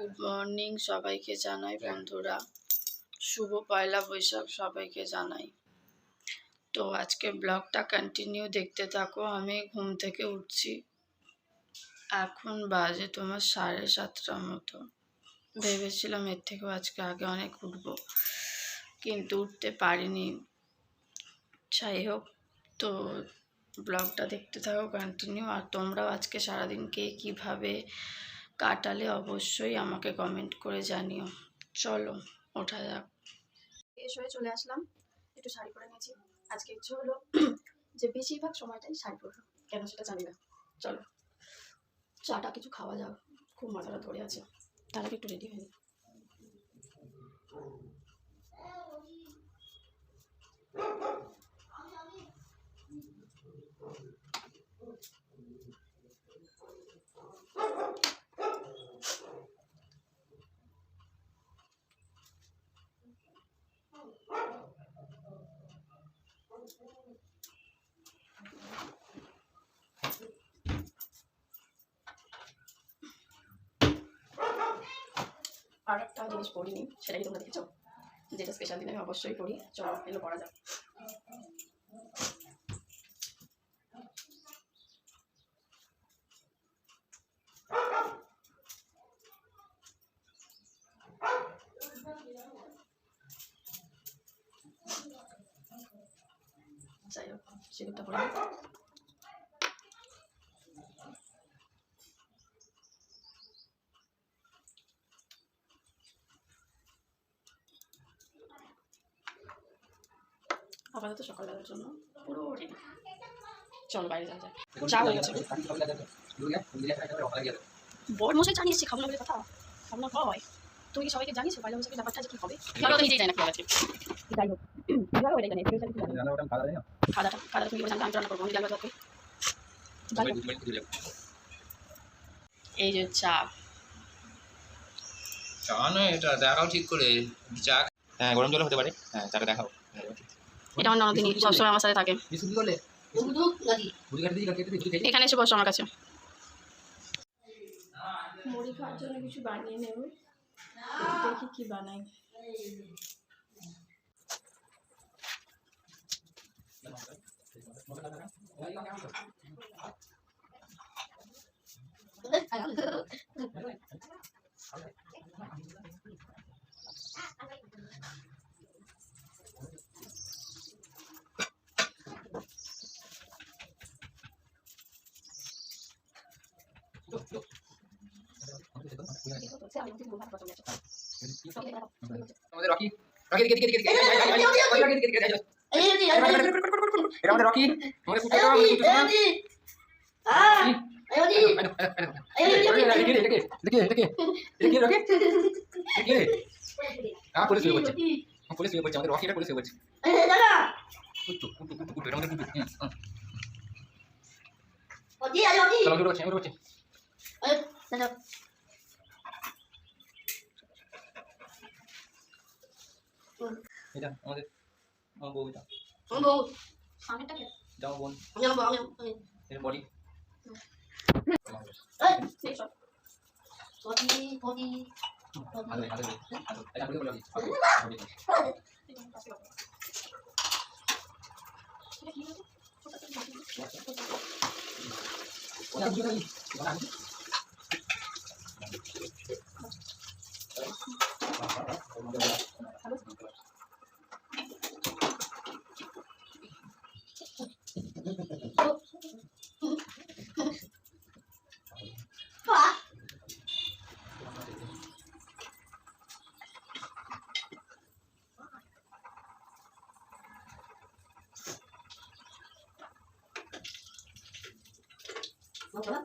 Good morning সবাইকে জানাই বন্ধুরা। শুভ পয়লা বৈশাখ সবাইকে জানাই। তো আজকে ব্লগটা কন্টিনিউ দেখতে থাকো আমি ঘুম থেকে উঠছি। এখন বাজে তোমার সাড়ে সাতটার মতো। ভেবেছিলাম এর থেকেও আজকে আগে অনেক উঠব কিন্তু উঠতে পারিনি। যাই হোক তো ব্লগটা দেখতে থাকো কন্টিনিউ আর তোমরাও আজকে সারাদিন কে কীভাবে কাটালে অবশ্যই আমাকে কমেন্ট করে জানিও। চলো, ওঠা যাক। এস হয়ে চলে আসলাম। একটু শাড়ি পরে নিয়েছি। আজকে ইচ্ছে হলো যে বেশিরভাগ সময়টাই শাড়ি পরবো। কেন সেটা জানি না। চলো, চাটা কিছু খাওয়া যাক। খুব মাথাটা ধরে আছে। তার একটু রেডি হয়ে পড়িনি জিনিস পরিনি সেটাই তোমরা দেখেছ। যেটা স্পেশাল দিনে আমি অবশ্যই পড়ি। চলো, এগুলো পড়া যাক যাই হোক সেগুলোটা পড়ে নিই। আপাতত সকালবেলার জন্য। পুরো রেডি চলো বাইরে যাওয়া যাক। চা হয়ে গেছে। বড় মশাই জানিয়েছি খাব না বলে কথা? খাব না হয় তুই কি সবাইকে জানিস বৈশাখের ব্যাপারটা কি হবে? তো নিজেই জানি না কি আছে। যাই হোক। জানি। খাদাটা খাদাটা তুমি আমি রান্না করব আমি জানব এই যে চা। চা নয় এটা দেখাও ঠিক করে। চা হ্যাঁ গরম জল হতে পারে। হ্যাঁ চাটা দেখাও। এটা আমার ননদিনী সবসময় আমার সাথে থাকে। এখানে এসে বসো আমার কাছে। মুড়ি খাওয়ার জন্য কিছু বানিয়ে নেব। দেখি কি বানাই। আমাদের রকি রকি দিকে দিকে দিকে এটা আমাদের রকি আমাদের কুটে দাও কুটে দাও হ্যাঁ পুলিশ হয়ে বলছে পুলিশ হয়ে বলছে আমাদের রকি এটা পুলিশ হয়ে বলছে কুটু কুটু কুটু কুটু এটা আমাদের কুটু চলো জোরে বলছে জোরে বলছে এটা আমাদের আমার বউ এটা সামনেটাকে যাও বোন এটা বডি ভালো ভালো ভালো এটা আমি বলি ওটা বুঝে গেলি ওটা আমি গরম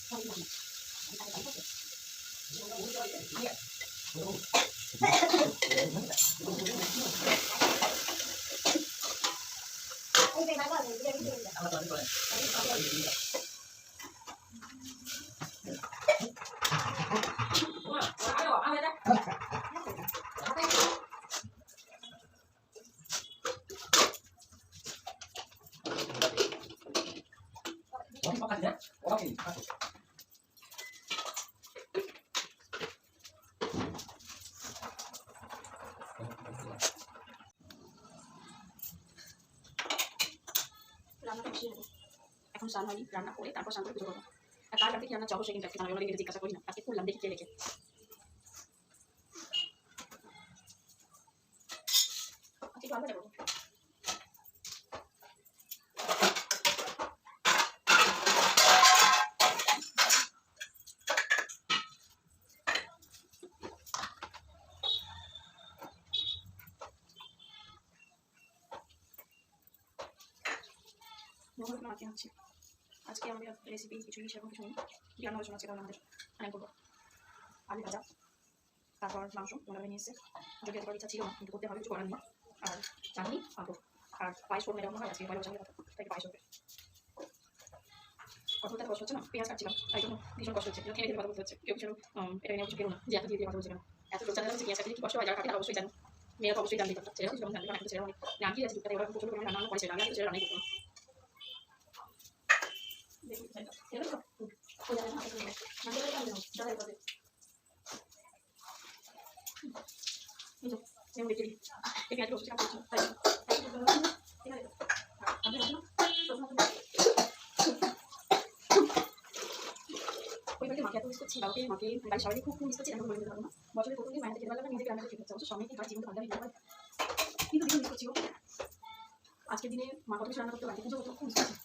রান্না করে তারপর শান্ত পুজো করব। আর তার বাড়িতে কি রান্না চাবো সে কিন্তু আজকে জানাবে ওনাকে জিজ্ঞাসা করি না। আজকে করলাম দেখি কে রেখে। আজকে ভাজা করব মোহন মাকে হচ্ছে আজকে আমাদের রেসিপি কিছুই সেরকম কিছু নেই। কী রান্না আজকে আমাদের আমি করব। আলু ভাজা, তারপর মাংস ওনারা নিয়ে এসছে যদি এত ইচ্ছা ছিল কিন্তু করতে হবে, কিছু করার নেই। আর চাটনি পাবো আর পায়েস করব এরকম হয় আজকে পয়লা বছরের তাই পায়েস হবে কতটা কষ্ট হচ্ছে না, পেঁয়াজ কাটছিলাম, তাই জন্য ভীষণ কষ্ট হচ্ছে। খেয়ে কথা বলতে হচ্ছে। কেউ কিছু এটা নিয়ে কিছু কেউ না, যে এত দিয়ে কথা বলছে কেন? এত জানা হচ্ছে, পেঁয়াজ কাটলে কি কষ্ট হয়? যারা কাটে অবশ্যই জানো। মেয়েরা অবশ্যই কথা কিছু জানবে না এখন ছেলেরা অনেক। নাম কি আছে? টুকটাক ওরা প্রচুর পরিমাণে রান্না করেছে আর ছেলেরা রান্নাই করতো বাবাকে মাকে বাড়ি সবাইকে খুব মিস করছি এখন বলে দিতে পারব না বছরের প্রথম দিন মায়ের খেতে পারলাম নিজেকে রান্না খেতে হচ্ছে সবাই কিন্তু জীবন নিতে পারে কিন্তু ভীষণ মিস করছি। আজকের দিনে মা কত রান্না করতে বাড়িতে পুজো খুব মিস করছি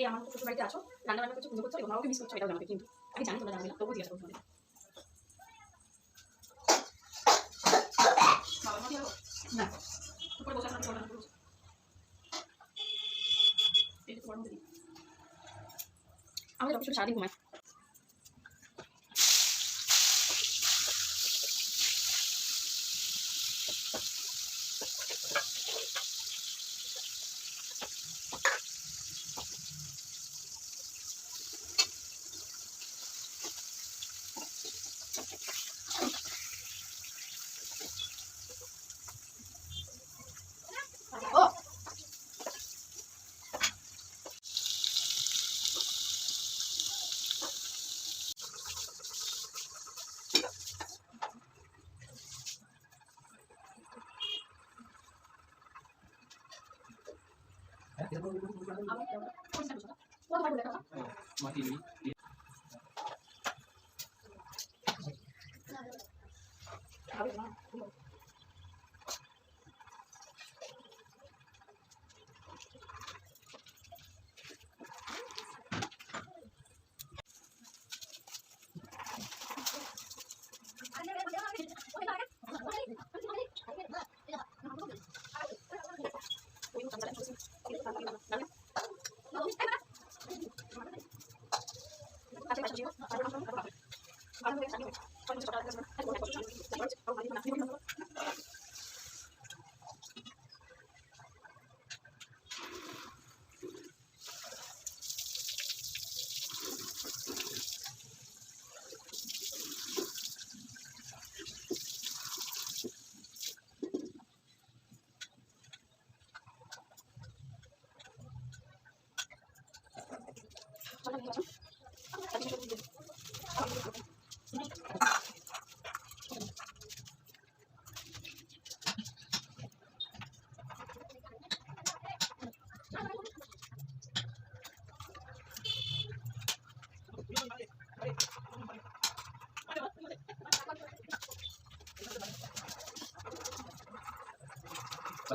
কে আমার শ্বশুর বাড়িতে আছো রান্না বান্না করছ, পুজো করছ, এবং মিস করছ, এটাও কিন্তু আমি জানি তোমরা জানবে না, তবুও জিজ্ঞাসা করছ আমাকে বাবা, মা কি হলো? না উপরে বসে আপনাকে বললাম উপরে বসে। এটা তোমার মধ্যে নেই। আমাদের অফিসে সারাদিন ঘুমায় ও আমি কোন side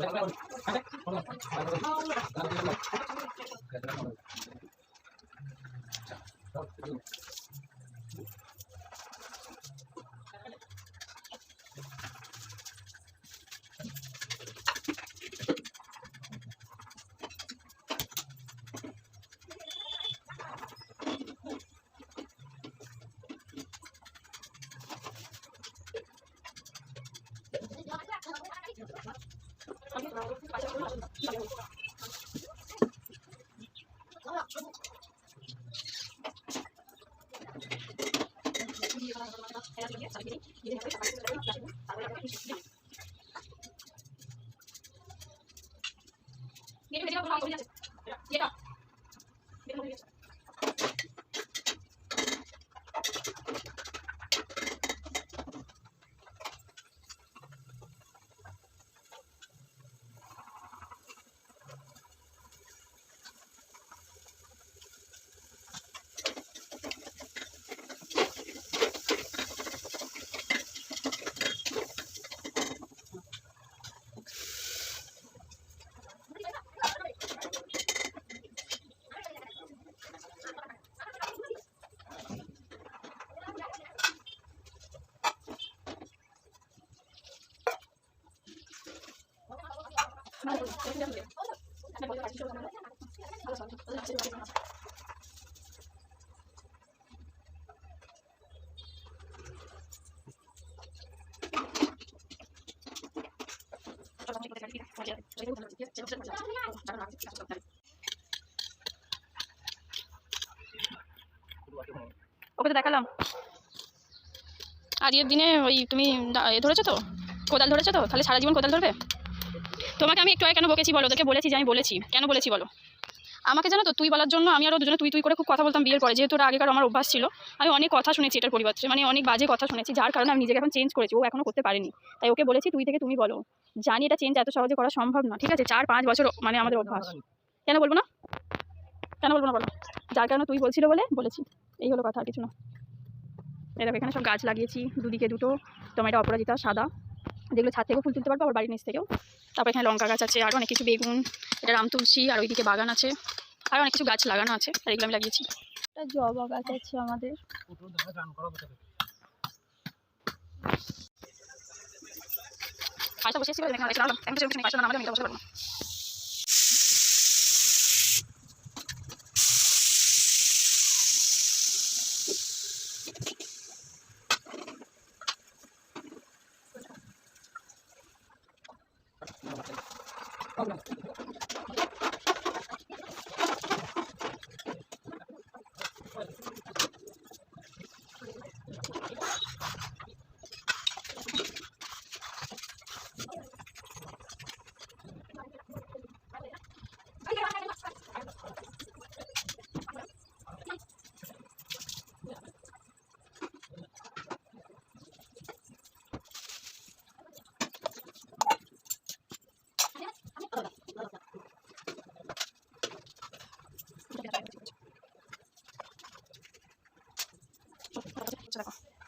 Thank you. sabe? Okay তো দেখালাম। আজকের দিনে ওই তুমি এ ধরেছো তো? কোদাল ধরেছো তো? তাহলে সারা জীবন কোদাল ধরবে? তোমাকে আমি একটু আগে কেন বকেছি বলো? তোকে বলেছি যে আমি বলেছি। কেন বলেছি বলো? আমাকে জানো তো তুই বলার জন্য আমি আরও দুজনে তুই তুই করে খুব কথা বলতাম বিয়ের পরে যেহেতু আগেকার আমার অভ্যাস ছিল। আমি অনেক কথা শুনেছি এটার পরিবর্তে মানে অনেক বাজে কথা শুনেছি যার কারণে আমি নিজেকে এখন চেঞ্জ করেছি ও এখনও করতে পারেনি। তাই ওকে বলেছি তুই থেকে তুমি বলো। জানি এটা চেঞ্জ এত সহজে করা সম্ভব না ঠিক আছে? চার পাঁচ বছর মানে আমাদের অভ্যাস। কেন বলব না? কেন বলব না বলো? যার কারণে তুই বলছিল বলে বলেছি। এই হলো কথা আর কিছু না। দেখো এখানে সব গাছ লাগিয়েছি দুদিকে দুটো টমেটো অপরাজিতা সাদা। যেগুলো ছাদ থেকেও ফুল তুলতে পারব আবার বাড়ির নিচ থেকেও। তারপর এখানে লঙ্কা গাছ আছে আরও অনেক কিছু বেগুন এটা রাম তুলসী আর ওইদিকে বাগান আছে। আর অনেক কিছু গাছ লাগানো আছে আর এগুলো আমি লাগিয়েছি। একটা জবা গাছ আছে আমাদের। আচ্ছা বসে এসেছি এখানে বসে পাশে আমাদের আমি বসে পারব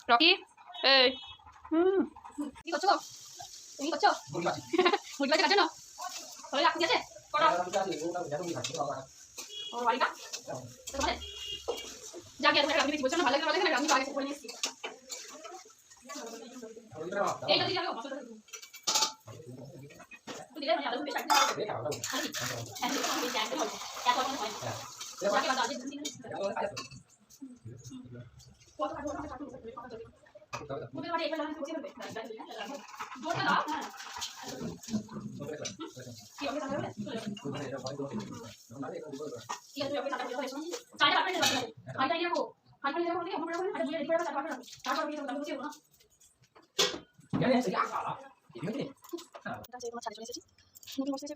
রকি এই হুম কি করছ তুমি করছ মুরগি বাচ্চা কাটছো না তাহলে রাখতে আছে করো ও বাড়িটা তোমাদের যাকে তুমি রাখতে বলছো না ভালো করে ভালো করে আমি আগে করে নিয়েছি এইটা দিয়ে যাও মশলা দিলে আমি সাইড দিয়ে হ্যাঁ জানতে হবে এত অনেক হয় বাদ আছে দিন কত কাটো কত কাটো মুখের বাড়ি এবার লাগছে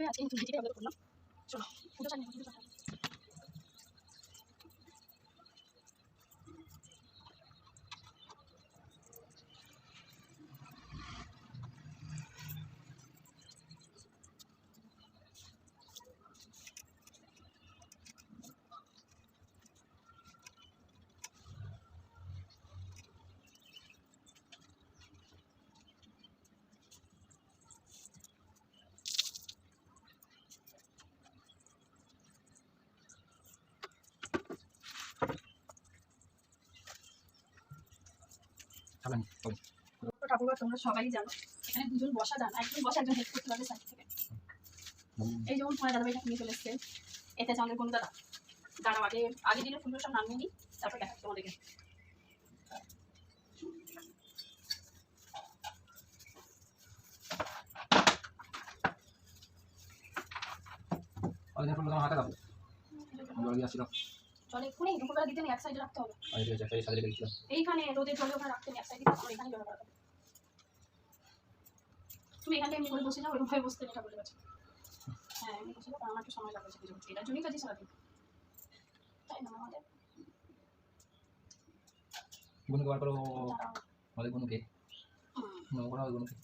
আজকে করলাম। চলো পুজো চালিয়ে তোমরা সবাই জানো। এখানে দুজন বসা যান একজন বসা একজন হেল্প করতে পারবে সাইড থেকে। এই যেমন তোমার দাদাভাইটা নিয়ে চলে এসছে। এতে আছে আমাদের কোনো দাদা। দাঁড়াও আগে আগের দিনের ফুলগুলো সব নামিয়ে নিই তারপর দেখাচ্ছি তোমাদেরকে। অনেকদিন ফুল তোমার হাতে দাও। জল দিয়ে আসছিল জলে এক্ষুনি দুপুরবেলা দিতে এক সাইডে রাখতে হবে। এইখানে রোদের জলে ওখানে রাখতে এক সাইডে এখানে জলে রাখতে। তুমি এখানে আমি করে বসে যাও ওরকম ভাবে বসতে এটা বলে গেছে হ্যাঁ এমনি বসে কারণ আমার একটু সময় লাগবে সেটা করতে। এটার জন্যই কাজে সারাদিন তাই না আমাদের গুনুকে বার করো। আমাদের গুনুকে গুনুকে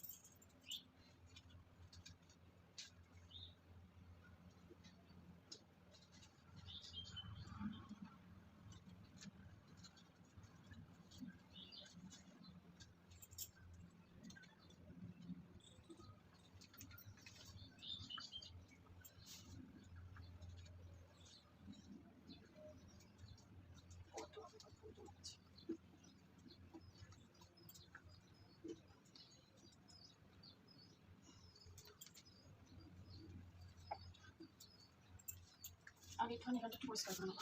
আমি একটুখানি এখানটা একটু পরিষ্কার করে নেব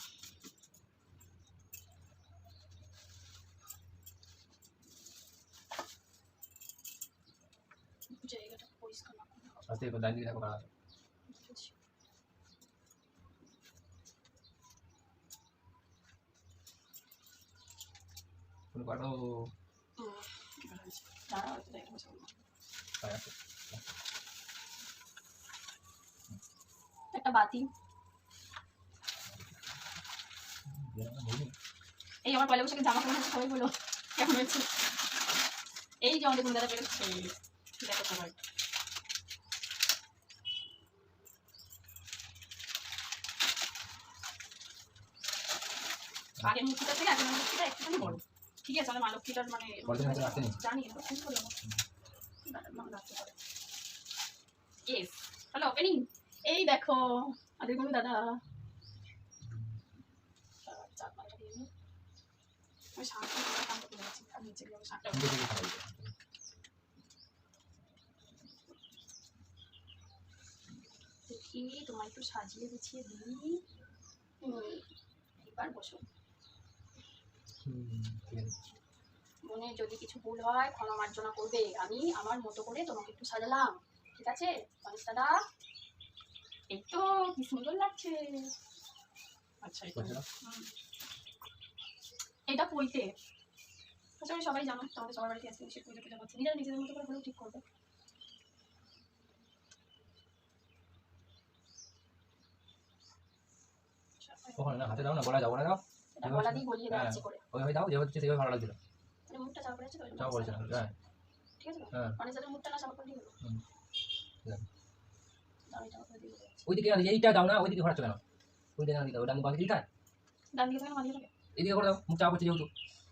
জায়গাটা পরিষ্কার না করলে আস্তে করে দেখো একটু আছে। একটা বাতি গুনু এই আমার পয়লা বৈশাখে জামা কাপড় সবাই বলো কেমন হয়েছে? এই যে আমাদের কোনো দাদা বেরোচ্ছে। দেখো সবাই। আগের মূর্তিটা থেকে আগের মূর্তিটা একটুখানি বড়। ঠিক আছে আমার লক্ষ্মীটার মানে জানি হ্যালো ওপেনিং এই দেখো কোনো দাদা চার পাঁচটা দিয়ে নিই। আমি শাঁখটা কাম করতে যাচ্ছি আর নিচে গিয়ে আমি শাঁখটা নিজে থেকে খাওয়াই দেখি তোমার একটু সাজিয়ে গুছিয়ে দিই এবার বসো মনে যদি কিছু ভুল হয় ক্ষমা মার্জনা করবে। আমি আমার মতো করে তোমাকে একটু সাজালাম ঠিক আছে? গণেশ দাদা এই তো কি সুন্দর লাগছে। আচ্ছা এটা? পইতে আচ্ছা আমি সবাই জানো তোমাদের সবার বাড়িতে আজকে সে পুজো টুজো করছে নিজেরা নিজেদের মতো করে হলেও ঠিক করবে হাতে দাও না গলা দাও গলা দিয়ে গলিয়ে দেওয়া হ্যাঁ। আছে করে ওইভাবে দাও যেভাবে হচ্ছে সেভাবে ভালো লাগছিল মানে মুখটা চাপা তো হ্যাঁ ঠিক আছে হ্যাঁ মানে মুখটা না চাপা করে ওইদিকে এইটা দাও না ওইদিকে কেন ওইদিকে না দিকে ওটা আমি বাকি দিকে ডান দিকে এদিকে করে দাও মুখ চাপ হচ্ছে যেহেতু।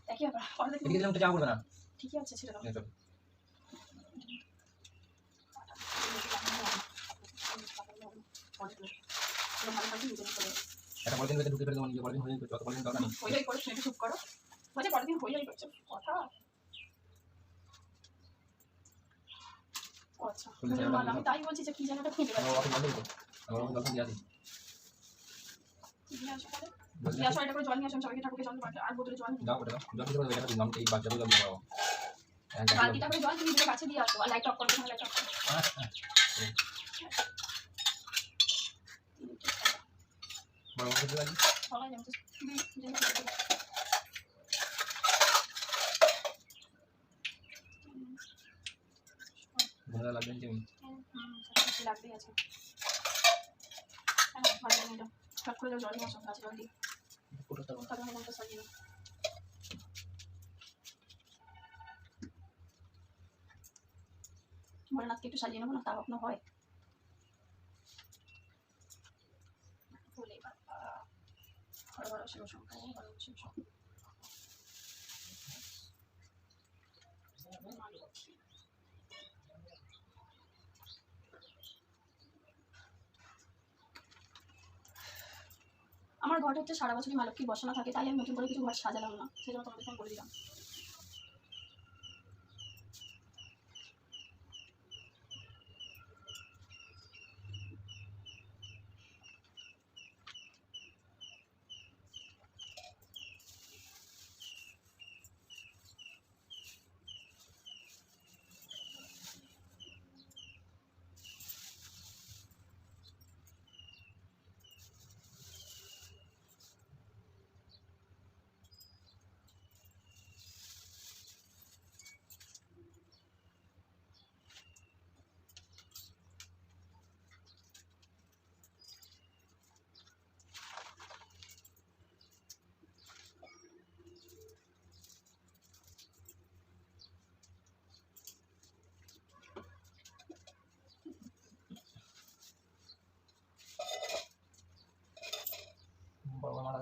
একই ব্যাপার পরে এদিকে দিলে চাপ করবে না। ঠিকই আছে ছেড়ে দাও। চলো। একটা পলিথিন ভেতরে ঢুকে ফেলে দেবো নিজে পলিথিন হয়ে যাবে যত পলিথিন দরকার নেই। হইয়াই করো শুনে চুপ করো। বলছে পরের দিন হইয়াই করছ কথা? আচ্ছা। আমি তাই বলছি যে কি জায়গাটা খুঁজে পাচ্ছি আমার দিয়ে আসি নিয়ে আসো। নিয়ে আসো এটা করে জল নিয়ে আসো সবাইকে ঠাকুরকে জল আর বোতলে জল যাও করে দাও জল দিতে পারবে এই জল হ্যাঁ বালতিটা করে জল তুমি দুটো কাছে দিয়ে আসো। আর লাইট অফ করবে লাইট অফ করবে হ্যাঁ, হ্যাঁ। বড় বড় সবাই জানতো লাগবে লাগবেই আছে। হ্যাঁ ভালো লাগে এটা করে জল নিয়ে আসো জল দিয়ে সাজিয়ে দাও। ভোলেনাথকে একটু সাজিয়ে নেব না তাও আপনার হয় হর হর শিব হর হর শিব শঙ্কর মা লক্ষ্মী। আমার ঘরটা হচ্ছে সারা বছরই মা লক্ষ্মীর বসানো থাকে, তাই আমি নতুন করে কিছু ঘর সাজালাম না। সেজন্য তোমাদেরকে আমি বলে দিলাম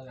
এই যে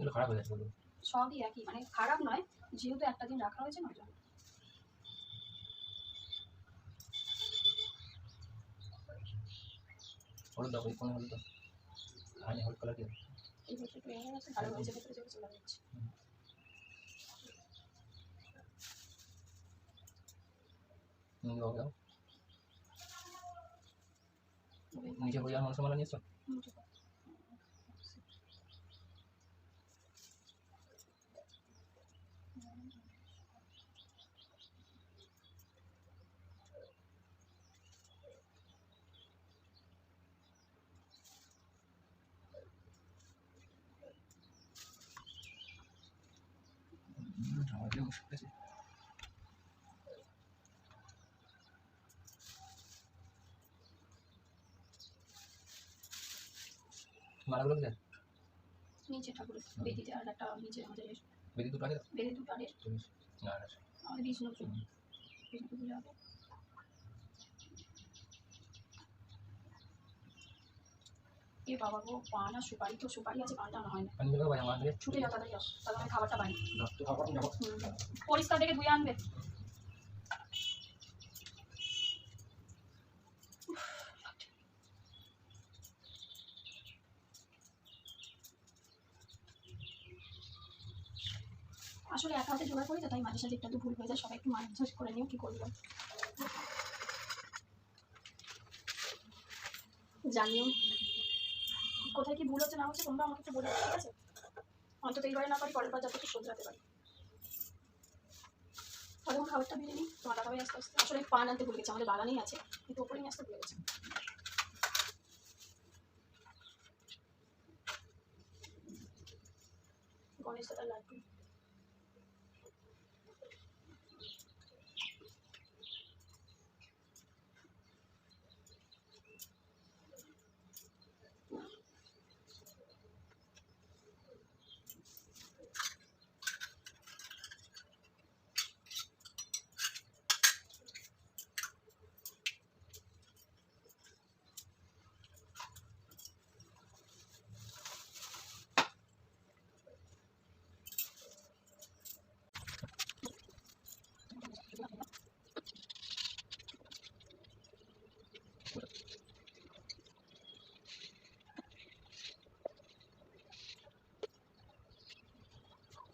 এগুলো খারাপ হয়ে যাচ্ছে সবই একই মানে খারাপ নয় যেহেতু একটা দিন রাখা হয়েছে নয় জন্য হলুদ দাও কোন হলুদ দাও আমি হলুদ কালার এই একটু গেছে ভালো চলে যাচ্ছে। নুন দাও দাও। হরিয়ার মাংস মালা নিয়েছো? আমাদের মুশকিল আছে মালাগুলো কোথায় নিচে ঠাকুর বেদিতে আর একটা নিচে আমাদের বেদি দুটো আছে। বেদি দুটো আর না আমাদের বিষ্ণু বিষ্ণু পুজো হবে এ বাবা গো পান আর সুপারি তো সুপারি আছে পানটা আনা হয় না। ছুটে যাও তাড়াতাড়ি যাও তাহলে আমি খাবারটা তো। পরিষ্কার দেখে ধুয়ে আনবে। আসলে একা হাতে জোগাড় করি তো তাই মাঝে সাঝে একটু ভুল হয়ে যায় সবাই একটু মাঝে করে নিও কি করব জানিও কোথায় কি ভুল হচ্ছে না হচ্ছে তোমরা আমাকে একটু বলে ঠিক আছে? অন্তত এইবারে না পারি, পরের বার যাতে একটু শোধরাতে পারি। তখন খাবারটা বেরিয়ে নিই তোমার দাদাভাই আস্তে আস্তে। আসলে পান আনতে ভুলে গেছে, আমাদের বাগানেই আছে, কিন্তু ওপরে নিয়ে আসতে ভুলে গেছে। গণেশ দাদার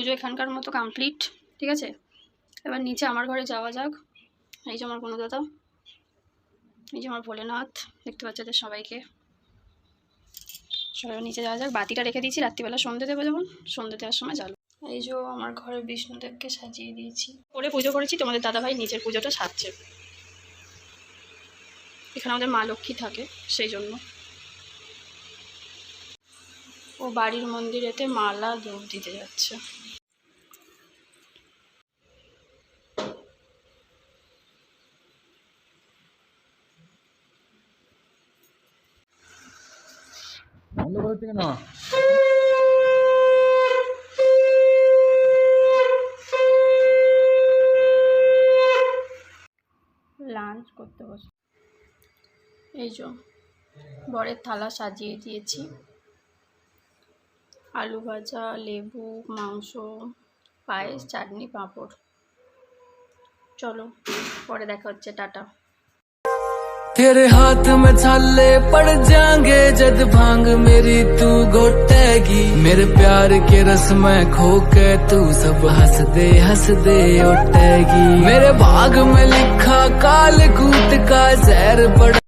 পুজো এখানকার মতো কমপ্লিট ঠিক আছে? এবার নিচে আমার ঘরে যাওয়া যাক। এই যে আমার কোনো দাদা এই যে আমার ভোলেনাথ, দেখতে পাচ্ছেন সবাইকে। সবাই নিচে যাওয়া যাক। বাতিটা রেখে দিয়েছি, রাত্রিবেলা সন্ধে দেবো যখন। সন্ধে দেওয়ার সময় জ্বালো এই যে আমার ঘরে বিষ্ণুদেবকে সাজিয়ে দিয়েছি। পরে পুজো করেছি, তোমাদের দাদাভাই নিজের পুজোটা সারছে এখানে আমাদের মা লক্ষ্মী থাকে, সেই জন্য। ও বাড়ির মন্দিরেতে মালা ধূপ দিতে যাচ্ছে। বন্ধ করে কেন লাঞ্চ করতে বসে এই যে, বরের থালা সাজিয়ে দিয়েছি। আলু ভাজা, লেবু, মাংস, পায়েস, চাটনি, পাঁপড়। চলো, পরে দেখা হচ্ছে, টাটা। तेरे हाथ में छाले पड़ जाएँगे, जद भाँग मेरी तू घोटेगी मेरे प्यार के रस में खो के तू सब हंस दे हंस दे उठेगी। मेरे भाग में लिखा काल कूट का जहर पड़